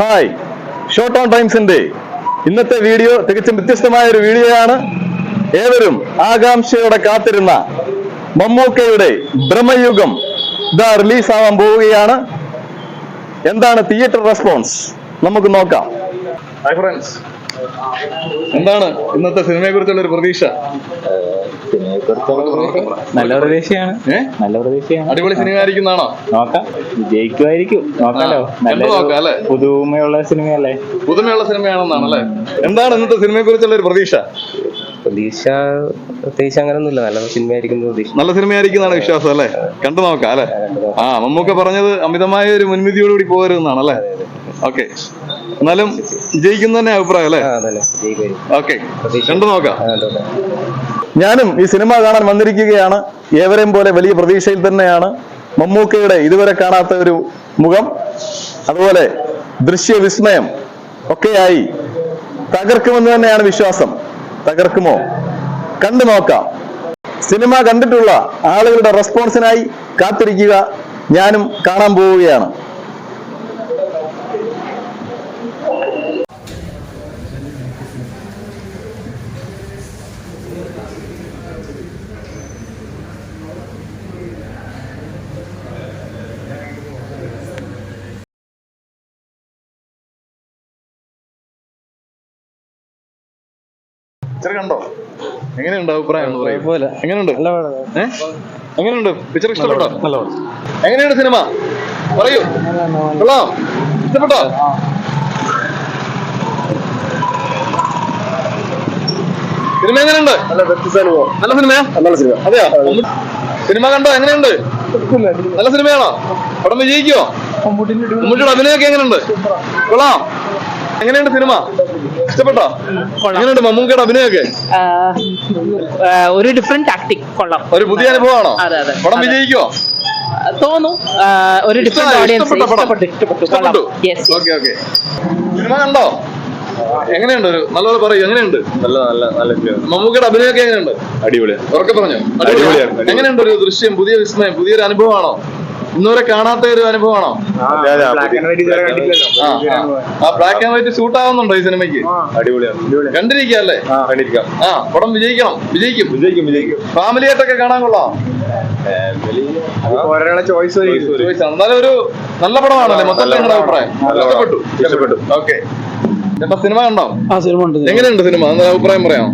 Hi. Short on ടൈംസിന്റെ ഇന്നത്തെ video തികച്ചും വ്യത്യസ്തമായ ഒരു വീഡിയോയാണ്. ഏവരും ആകാംക്ഷയോടെ കാത്തിരുന്ന മമ്മൂക്കയുടെ ബ്രഹ്മയുഗം ഇതാ റിലീസ് ആവാൻ പോവുകയാണ്. എന്താണ് തിയേറ്റർ റെസ്പോൺസ്? നമുക്ക് നോക്കാം. ഹായ് ഫ്രണ്ട്സ് എന്താണ് ഇന്നത്തെ സിനിമയെ കുറിച്ചുള്ള ഒരു പ്രതീക്ഷ? നല്ല പ്രതീക്ഷയാണ്? നല്ല പ്രതീക്ഷയാണ്. അടിപൊളി സിനിമ ആയിരിക്കുന്നതാണോ നോക്കാം. വിജയിക്കുമായിരിക്കും. നോക്കാലോ. നല്ല പുതുമയുള്ള സിനിമയല്ലേ? പുതുമയുള്ള സിനിമയാണെന്നാണ് അല്ലേ? എന്താണ് ഇന്നത്തെ സിനിമയെ കുറിച്ചുള്ള ഒരു പ്രതീക്ഷ? പ്രതീക്ഷ പ്രത്യേകിച്ച് അങ്ങനൊന്നുമില്ല. നല്ല സിനിമയായിരിക്കും പ്രതീക്ഷ. നല്ല സിനിമയായിരിക്കുന്നതാണ് വിശ്വാസം അല്ലേ? കണ്ടു നോക്കാം അല്ലെ? ആ മമ്മൂക്ക പറഞ്ഞത് അമിതമായ ഒരു മുൻവിധിയോടുകൂടി പോകരുതെന്നാണ് അല്ലേ? ഓക്കെ. എന്നാലും വിജയിക്കുന്ന തന്നെ അഭിപ്രായം അല്ലേ? ഓക്കെ. കണ്ടു നോക്കാം. ഞാനും ഈ സിനിമ കാണാൻ വന്നിരിക്കുകയാണ്. ഏവരെയും പോലെ വലിയ പ്രതീക്ഷയിൽ തന്നെയാണ്. മമ്മൂക്കയുടെ ഇതുവരെ കാണാത്ത ഒരു മുഖം അതുപോലെ ദൃശ്യവിസ്മയം ഒക്കെയായി തകർക്കുമെന്ന് തന്നെയാണ് വിശ്വാസം. തകർക്കുമോ? കണ്ടു നോക്കാം. സിനിമ കണ്ടിട്ടുള്ള ആളുകളുടെ റെസ്പോൺസിനായി കാത്തിരിക്കുക. ഞാനും കാണാൻ പോവുകയാണ്. പിക്ചർ കണ്ടോ? എങ്ങനെയുണ്ട് അഭിപ്രായം. എങ്ങനെയുണ്ട്? എങ്ങനെയുണ്ട്? പിക്ചർ ഇഷ്ടപ്പെട്ടോ? എങ്ങനെയുണ്ട് സിനിമ? പറയൂ. കൊള്ളാം. ഇഷ്ടപ്പെട്ടോ? സിനിമ എങ്ങനെയുണ്ട്? നല്ല സിനിമയാ? നല്ല സിനിമ. അതെയാ? സിനിമ കണ്ടോ? എങ്ങനെയുണ്ട്? നല്ല സിനിമയാണോ? പടം വിജയിക്കോ മമ്മൂട്ടിയുടെ അഭിനയൊക്കെ എങ്ങനെയുണ്ട്? കൊള്ളാം. എങ്ങനെയുണ്ട് സിനിമ? ഇഷ്ടപ്പെട്ടോ? എങ്ങനെയുണ്ട് മമ്മൂക്കയുടെ അഭിനയൊക്കെ ഒരു ഡിഫറെന്റ് ടാക്ടിക് കൊള്ളാം. ഒരു പുതിയ അനുഭവമാണോ? അതെ, അതെ. പടം വിജയിക്കുമോ തോന്നും. ഒരു ഡിഫറെന്റ് ഓഡിയൻസ് ഇഷ്ടപ്പെട്ടോ ഇഷ്ടപ്പെട്ടു ഇഷ്ടപ്പെട്ടു. കൊള്ളാം. Yes okay okay. സിനിമ കണ്ടോ? എങ്ങനെയുണ്ട്? ഒരു നല്ലപോലെ പറയൂ എങ്ങനെയുണ്ട്? നല്ല നല്ല നല്ല മമ്മൂക്കയുടെ അഭിനയൊക്കെ എങ്ങനെയുണ്ട്? അടിപൊളി. ഉറക്കെ പറഞ്ഞു? അടിപൊളിയാണ്, അടിപൊളി. എങ്ങനെയുണ്ട് ഒരു ദൃശ്യം പുതിയ വിസ്മയം പുതിയൊരു അനുഭവമാണോ? ഇന്നുവരെ കാണാത്ത ഒരു അനുഭവമാണോ? ആ, ബ്ലാക്ക് ആൻഡ് വൈറ്റ് ഷൂട്ട് ആവുന്നുണ്ടോ ഈ സിനിമയ്ക്ക്? അടിപൊളിയാണ്. കണ്ടിരിക്കല്ലേ ആ കണ്ടിരിക്കാം. ആ പടം വിജയിക്കണം. വിജയിക്കും. വിജയിക്കും വിജയിക്കും. ഫാമിലി ആയിട്ടൊക്കെ കാണാൻ കൊള്ളാം. ഒരാളെ ചോയ്സ് ചോദിച്ചാണ്. എന്നാലും ഒരു നല്ല പടമാണല്ലേ? മൊത്തത്തിൽ നിങ്ങളുടെ അഭിപ്രായം. ഇഷ്ടപ്പെട്ടു. ഇഷ്ടപ്പെട്ടു. ഓക്കെ. സിനിമ കണ്ടോ? ആ സിനിമ ഉണ്ട് എങ്ങനെയുണ്ട് സിനിമ? അഭിപ്രായം പറയാം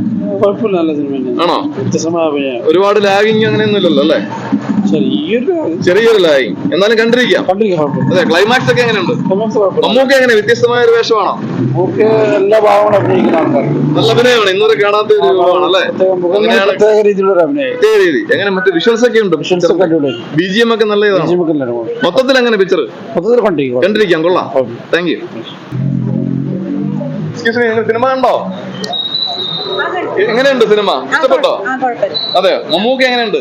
കുഴപ്പമില്ല നല്ല സിനിമ ആണോ? വ്യത്യസ്തമായ അഭിനയം. ഒരുപാട് ലാഗിങ് അങ്ങനെയൊന്നുമില്ലല്ലോ അല്ലേ? ചെറിയൊരു ചെറിയൊരു ലാഗിങ് എന്നാലും കണ്ടിരിക്കാം. അതെ ക്ലൈമാക്സ് ഒക്കെ എങ്ങനെയുണ്ട്? നമുക്ക് എങ്ങനെ? വ്യത്യസ്തമായ ഒരു വേഷമാണോ? നമുക്ക് എല്ലാ ഭാഗങ്ങളും അഭിനയിക്കുന്ന ആൾക്കാർ നല്ല അഭിനയമാണ്. ഇന്നുവരെ കാണാത്ത ഒരു രൂപമാണ് അല്ലേ? അങ്ങനെയാണ് പ്രത്യേക രീതിയിലുള്ള അഭിനയം. പ്രത്യേക രീതി. എങ്ങനെ? മറ്റു വിഷ്വൽസ് ഒക്കെ ഉണ്ട്. ബി ജി എം ഒക്കെ. നല്ല ഇതാണ് മൊത്തത്തിൽ എങ്ങനെ പിക്ചർ മൊത്തത്തിൽ കണ്ടിരിക്കും കണ്ടിരിക്കാം. കൊള്ളാം. താങ്ക് യു സിനിമ കണ്ടോ? എങ്ങനെയുണ്ട് സിനിമ? ഇഷ്ടപ്പെട്ടോ? അതെ മമ്മൂക്ക എങ്ങനെയുണ്ട്?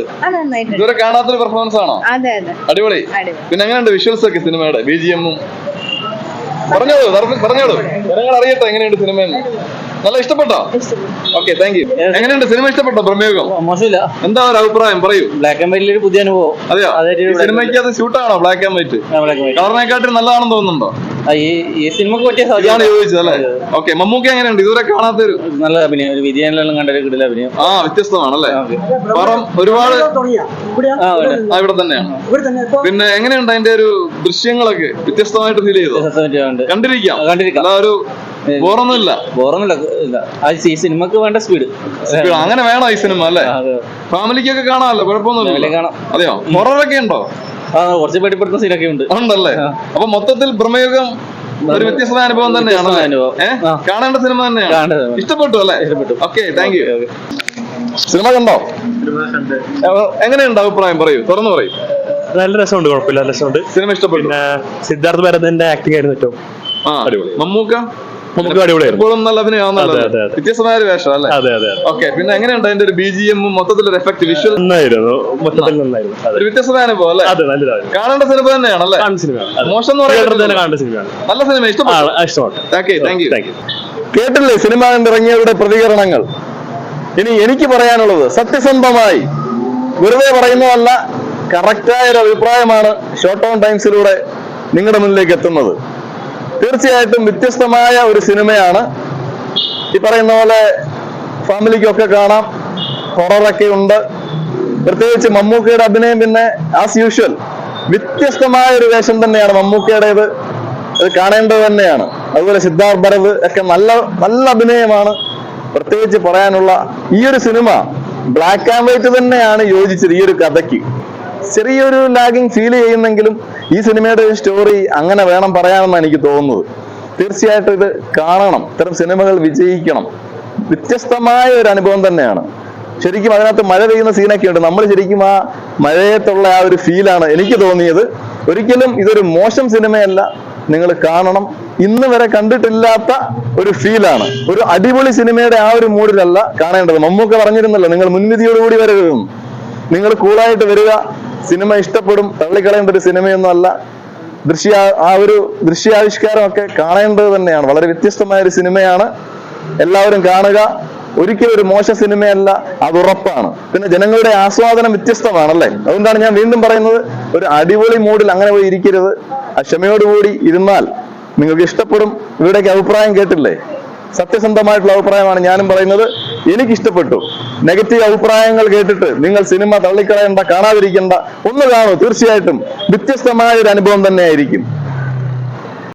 ഇതുവരെ കാണാത്തൊരു പെർഫോമൻസ് ആണോ? അതെ അതെ. അടിപൊളി. പിന്നെ എങ്ങനെയുണ്ട് വിഷ്വൽസ് ഒക്കെ സിനിമയുടെ? ബി ജി എമ്മും? പറഞ്ഞോളൂ പറഞ്ഞോളൂ. ജനങ്ങൾ അറിയട്ടെ എങ്ങനെയുണ്ട് സിനിമയെന്ന്. നല്ല ഇഷ്ടപ്പെട്ടോ? ഓക്കെ താങ്ക് യു എങ്ങനെയുണ്ട് സിനിമ ഇഷ്ടപ്പെട്ടോ പ്രമേഹം? മോശമില്ല. എന്താ ഒരു അഭിപ്രായം? പറയൂ. ബ്ലാക്ക് ആൻഡ് വൈറ്റിൽ ഒരു പുതിയ അനുഭവം. അതെയോ? സിനിമയ്ക്ക് അത് ഷൂട്ടാണോ ബ്ലാക്ക് ആൻഡ് വൈറ്റ് കളറിനെക്കാട്ടിൽ നല്ലതാണെന്ന് തോന്നുന്നുണ്ടോ? ഈ ഈ സിനിമക്ക് പറ്റിയ ഇതാണ് ചോദിച്ചത് അല്ലേ? ഓക്കെ മമ്മൂക്ക എങ്ങനെയുണ്ട്? ഇതുവരെ കാണാത്തൊരു നല്ല അഭിനയം ഒരു വിജയനിലെല്ലാം കണ്ട ഒരു കിടില അഭിനയം. ആ വ്യത്യസ്തമാണല്ലേ? പറം പടം ഒരുപാട് ആ ഇവിടെ ആ ഇവിടെ. തന്നെയാണ്. പിന്നെ എങ്ങനെയുണ്ട് അതിന്റെ ഒരു ദൃശ്യങ്ങളൊക്കെ? വ്യത്യസ്തമായിട്ട് ഫീൽ ചെയ്തു? കണ്ടിരിക്കാം. കണ്ടിരിക്കാം. ഒരു ബോറൊന്നുമില്ല. ബോറൊന്നുമില്ല. ഇല്ല. ആ ഈ സിനിമക്ക് വേണ്ട സ്പീഡ് അങ്ങനെ വേണം ഈ സിനിമ അല്ലേ? ഫാമിലിക്കൊക്കെ കാണാമല്ലോ Family കുഴപ്പമൊന്നുമില്ല. അതെയോ? ഹൊററൊക്കെ ഉണ്ടോ? കുറച്ച് പേടിപ്പെടുത്തുന്ന സീനൊക്കെ ഉണ്ട് ഉണ്ടല്ലേ. അപ്പൊ മൊത്തത്തിൽ പ്രമേഹം ഒരു വ്യത്യസ്ത അനുഭവം തന്നെയാണ് അനുഭവം. കാണേണ്ട സിനിമ തന്നെയാണ്. ഇഷ്ടപ്പെട്ടു അല്ലേ? ഇഷ്ടപ്പെട്ടു. Okay thank U. സിനിമ കണ്ടോ? എങ്ങനെയുണ്ട് അഭിപ്രായം? പറയൂ. തുറന്നു പറയൂ. നല്ല രസമുണ്ട് കുഴപ്പമില്ല. രസമുണ്ട്. സിനിമ ഇഷ്ടപ്പെട്ടു. സിദ്ധാർത്ഥ് ഭരതന്റെ ആക്ടിംഗ് ആയിരുന്നു ഏറ്റവും. മമ്മൂക്ക? നമുക്ക് അടിപൊളിയായിരുന്നു നല്ല അതെ. വ്യത്യസ്തമായ ഒരു വേഷം അല്ലേ? അതെ അതെ ഓക്കെ പിന്നെ എങ്ങനെയുണ്ട് അതിന്റെ ഒരു ബി ജി എമ്മും മൊത്തത്തിലൊരു എഫക്ട് വിഷ്വൽ നന്നായിരുന്നു. മൊത്തത്തിൽ നന്നായിരുന്നു. അതെ. ഒരു വ്യത്യസ്തമായ അനുഭവം അല്ലേ? അതെ നല്ലതായിരുന്നു. കാണേണ്ട സിനിമ തന്നെയാണല്ലേ. മോശം എന്ന് തിയേറ്ററിൽ തന്നെ പറയുന്നത് സിനിമയാണ്. നല്ല സിനിമ ഇഷ്ടപ്പെട്ടു? ഇഷ്ടപ്പെട്ടു okay thank you thank you കേട്ടില്ലേ സിനിമ കണ്ടിറങ്ങിയവരുടെ പ്രതികരണങ്ങൾ? ഇനി എനിക്ക് പറയാനുള്ളത് സത്യസന്ധമായി വെറുതെ പറയുന്നതല്ല കറക്റ്റായ ഒരു അഭിപ്രായമാണ് ഷോർട്ട് ഓൺ ടൈംസിലൂടെ നിങ്ങളുടെ മുന്നിലേക്ക് എത്തുന്നത്. തീർച്ചയായിട്ടും വ്യത്യസ്തമായ ഒരു സിനിമയാണ്. ഈ പറയുന്ന പോലെ ഫാമിലിക്കൊക്കെ കാണാം. ഹൊററൊക്കെ ഉണ്ട്. പ്രത്യേകിച്ച് മമ്മൂക്കയുടെ അഭിനയം പിന്നെ ആസ് യൂഷ്വൽ വ്യത്യസ്തമായ ഒരു വേഷം തന്നെയാണ് മമ്മൂക്കയുടേത്. അത് കാണേണ്ടത് തന്നെയാണ്. അതുപോലെ സിദ്ധാർത്ഥ് ഭരത് ഒക്കെ നല്ല നല്ല അഭിനയമാണ്. പ്രത്യേകിച്ച് പറയാനുള്ള ഈ ഒരു സിനിമ ബ്ലാക്ക് ആൻഡ് വൈറ്റ് തന്നെയാണ് യോജിച്ചത് ഈ ഒരു കഥയ്ക്ക്. ചെറിയൊരു ലാഗിങ് ഫീൽ ചെയ്യുന്നെങ്കിലും ഈ സിനിമയുടെ സ്റ്റോറി അങ്ങനെ വേണം പറയാമെന്നാണ് എനിക്ക് തോന്നുന്നത്. തീർച്ചയായിട്ടും ഇത് കാണണം. ഇത്തരം സിനിമകൾ വിജയിക്കണം. വ്യത്യസ്തമായ ഒരു അനുഭവം തന്നെയാണ്. ശരിക്കും അതിനകത്ത് മഴ പെയ്യുന്ന സീനൊക്കെ ഉണ്ട്. നമ്മൾ ശരിക്കും ആ മഴയത്തുള്ള ആ ഒരു ഫീലാണ് എനിക്ക് തോന്നിയത്. ഒരിക്കലും ഇതൊരു മോശം സിനിമയല്ല നിങ്ങൾ കാണണം. ഇന്ന് വരെ കണ്ടിട്ടില്ലാത്ത ഒരു ഫീലാണ് ഒരു അടിപൊളി സിനിമയുടെ ആ ഒരു മൂഡിലല്ല കാണേണ്ടത്. മമ്മൂക്ക പറഞ്ഞിരുന്നല്ലോ നിങ്ങൾ മുൻവിധിയോടുകൂടി വരരുതും നിങ്ങൾ കൂളായിട്ട് വരിക. സിനിമ ഇഷ്ടപ്പെടും തള്ളിക്കളയേണ്ട ഒരു സിനിമയൊന്നും അല്ല. ദൃശ്യ ആ ഒരു ദൃശ്യാവിഷ്കാരമൊക്കെ കാണേണ്ടത് തന്നെയാണ്. വളരെ വ്യത്യസ്തമായ ഒരു സിനിമയാണ്. എല്ലാവരും കാണുക. ഒരിക്കലും ഒരു മോശ സിനിമയല്ല അത് ഉറപ്പാണ്. പിന്നെ ജനങ്ങളുടെ ആസ്വാദനം വ്യത്യസ്തമാണല്ലേ? അതുകൊണ്ടാണ് ഞാൻ വീണ്ടും പറയുന്നത് ഒരു അടിപൊളി മൂഡിൽ അങ്ങനെ പോയി ഇരിക്കരുത്. ആ ക്ഷമയോടുകൂടി ഇരുന്നാൽ നിങ്ങൾക്ക് ഇഷ്ടപ്പെടും. ഇവിടേക്ക് അഭിപ്രായം കേട്ടില്ലേ? സത്യസന്ധമായിട്ടുള്ള അഭിപ്രായമാണ് ഞാനും പറയുന്നത്. എനിക്ക് ഇഷ്ടപ്പെട്ടു നെഗറ്റീവ് അഭിപ്രായങ്ങൾ കേട്ടിട്ട് നിങ്ങൾ സിനിമ തള്ളിക്കളയണ്ട കാണാതിരിക്കേണ്ട ഒന്ന് കാണൂ. തീർച്ചയായിട്ടും വ്യത്യസ്തമായ ഒരു അനുഭവം തന്നെയായിരിക്കും.